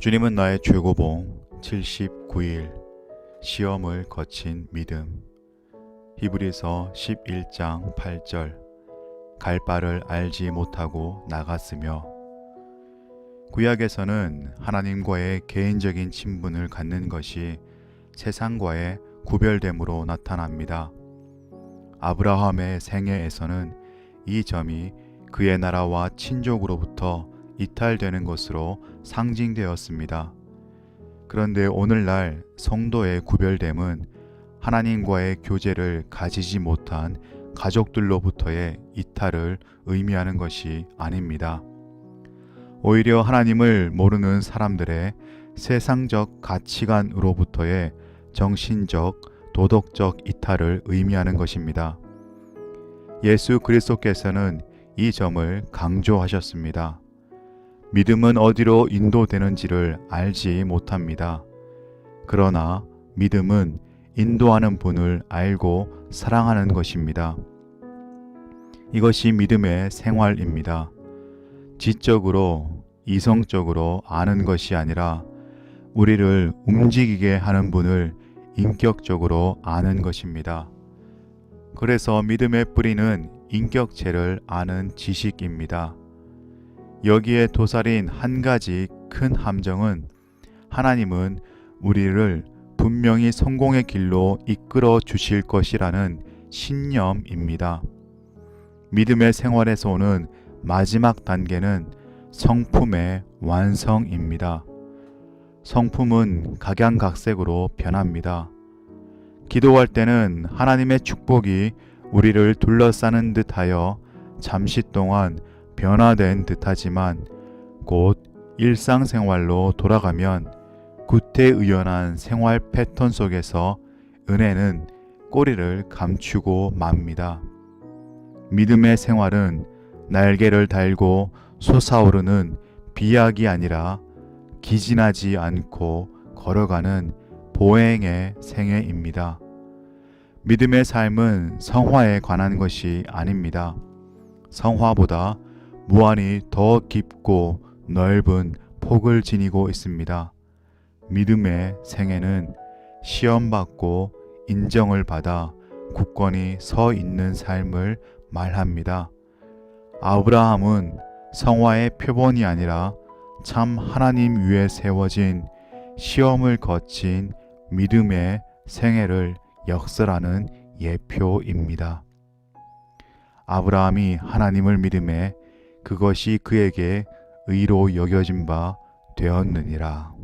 주님은 나의 최고봉 79일 시험을 거친 믿음. 히브리서 11장 8절. 갈 바를 알지 못하고 나갔으며. 구약에서는 하나님과의 개인적인 친분을 갖는 것이 세상과의 구별됨으로 나타납니다. 아브라함의 생애에서는 이 점이 그의 나라와 친족으로부터 이탈되는 것으로 상징되었습니다. 그런데 오늘날 성도의 구별됨은 하나님과의 교제를 가지지 못한 가족들로부터의 이탈을 의미하는 것이 아닙니다. 오히려 하나님을 모르는 사람들의 세상적 가치관으로부터의 정신적, 도덕적 이탈을 의미하는 것입니다. 예수 그리스도께서는 이 점을 강조하셨습니다. 믿음은 어디로 인도되는지를 알지 못합니다. 그러나 믿음은 인도하는 분을 알고 사랑하는 것입니다. 이것이 믿음의 생활입니다. 지적으로, 이성적으로 아는 것이 아니라 우리를 움직이게 하는 분을 인격적으로 아는 것입니다. 그래서 믿음의 뿌리는 인격체를 아는 지식입니다. 여기에 도살인 한 가지 큰 함정은 하나님은 우리를 분명히 성공의 길로 이끌어 주실 것이라는 신념입니다. 믿음의 생활에서 오는 마지막 단계는 성품의 완성입니다. 성품은 각양각색으로 변합니다. 기도할 때는 하나님의 축복이 우리를 둘러싸는 듯하여 잠시 동안 변화된 듯하지만 곧 일상생활로 돌아가면 구태의연한 생활 패턴 속에서 은혜는 꼬리를 감추고 맙니다. 믿음의 생활은 날개를 달고 솟아오르는 비약이 아니라 기진하지 않고 걸어가는 보행의 생애입니다. 믿음의 삶은 성화에 관한 것이 아닙니다. 성화보다 무한히 더 깊고 넓은 폭을 지니고 있습니다. 믿음의 생애는 시험받고 인정을 받아 굳건히 서 있는 삶을 말합니다. 아브라함은 성화의 표본이 아니라 참 하나님 위에 세워진 시험을 거친 믿음의 생애를 역설하는 예표입니다. 아브라함이 하나님을 믿음에 그것이 그에게 의로 여겨진 바 되었느니라.